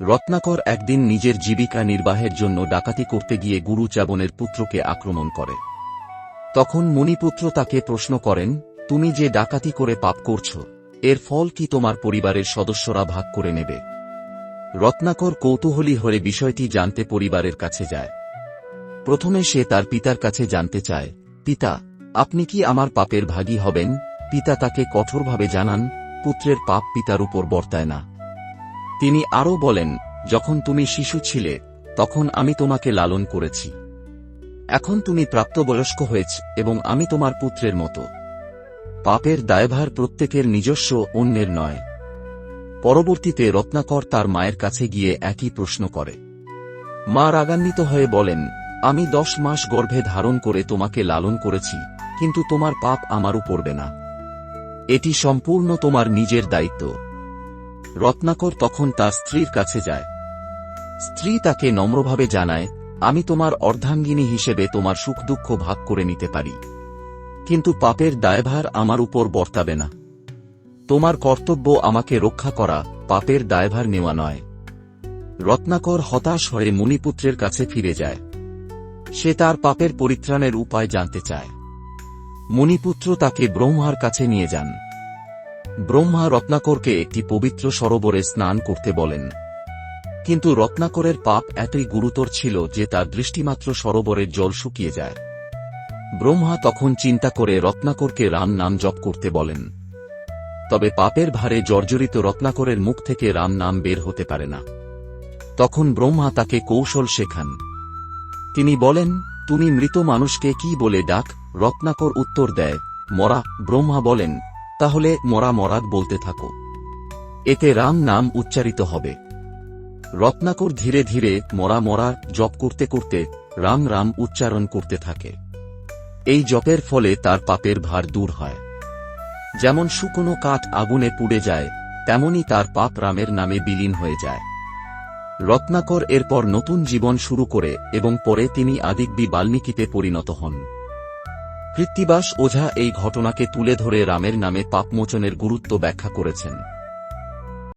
রত্নাকর একদিন নিজের জীবিকা নির্বাহের জন্য ডাকাতি করতে গিয়ে গুরু চাবনের পুত্রকে আক্রমণ করে। তখন মুনিপুত্র তাকে প্রশ্ন করেন, তুমি যে ডাকাতি করে পাপ করছ, এর ফল কি তোমার পরিবারের সদস্যরা ভাগ করে নেবে? রত্নাকর কৌতূহলী হয়ে বিষয়টি জানতে পরিবারের কাছে যায়। প্রথমে সে তার পিতার কাছে জানতে চায়, পিতা, আপনি কি আমার পাপের ভাগী হবেন? পিতা তাকে কঠোরভাবে জানান, পুত্রের পাপ পিতার উপর বর্তায় না। তিনি আরও বলেন, যখন তুমি শিশু ছিলে, তখন আমি তোমাকে লালন করেছি। এখন তুমি প্রাপ্তবয়স্ক হয়েছ এবং আমি তোমার পুত্রের মতো। পাপের দায়ভার প্রত্যেকের নিজস্ব, অন্যের নয়। পরবর্তীতে রত্নাকর তার মায়ের কাছে গিয়ে একই প্রশ্ন করে। মা রাগান্বিত হয়ে বলেন, আমি দশ মাস গর্ভে ধারণ করে তোমাকে লালন করেছি, কিন্তু তোমার পাপ আমারও পড়বে না। এটি সম্পূর্ণ তোমার নিজের দায়িত্ব। রত্নাকর তখন তার স্ত্রীর কাছে যায়। স্ত্রী তাকে নম্রভাবে জানায়, আমি তোমার অর্ধাঙ্গিনী হিসেবে তোমার সুখ দুঃখ ভাগ করে নিতে পারি। কিন্তু পাপের দায়ভার আমার উপর বর্তাবে না। তোমার কর্তব্য আমাকে রক্ষা করা, পাপের দায়ভার নেওয়া নয় রত্নাকর হতাশ হয়ে মুনিপুত্রের কাছে ফিরে যায়। সে তার পাপের পরিত্রাণের উপায় জানতে চায়। মুনিপুত্র তাকে ব্রহ্মার কাছে নিয়ে যান। ব্রহ্মা রত্নাকরকে একটি পবিত্র সরোবরে স্নান করতে বলেন। কিন্তু রত্নাকরের পাপ এতই গুরুতর ছিল যে তার দৃষ্টিমাত্র সরোবরের জল শুকিয়ে যায়। ব্রহ্মা তখন চিন্তা করে রত্নাকরকে রাম নাম জপ করতে বলেন। তবে পাপের ভারে জর্জরিত রত্নাকরের মুখ থেকে রাম নাম বের হতে পারে না। তখন ব্রহ্মা তাকে কৌশল শেখান। তিনি বলেন, তুমি মৃত মানুষকে কি বলে ডাক? রত্নাকর উত্তর দেয়, মরা, ব্রহ্মা বলেন তাহলে মরা মরাদ বলতে থাকো। এতে রাম নাম উচ্চারিত হবে। রত্নাকর ধীরে ধীরে মরা মরা জপ করতে করতে রাম রাম উচ্চারণ করতে থাকে। এই জপের ফলে তার পাপের ভার দূর হয়। যেমন শুকনো কাঠ আগুনে পুড়ে যায়, তেমনি তার পাপ রামের নামে বিলীন হয়ে যায়। রত্নাকর এরপর নতুন জীবন শুরু করে এবং পরে তিনি আদিকবি বাল্মীকিতে পরিণত হন। কৃত্তিবাস ওঝা এই ঘটনাকে তুলে ধরে রামের নামে পাপমোচনের গুরুত্ব ব্যাখ্যা করেছেন।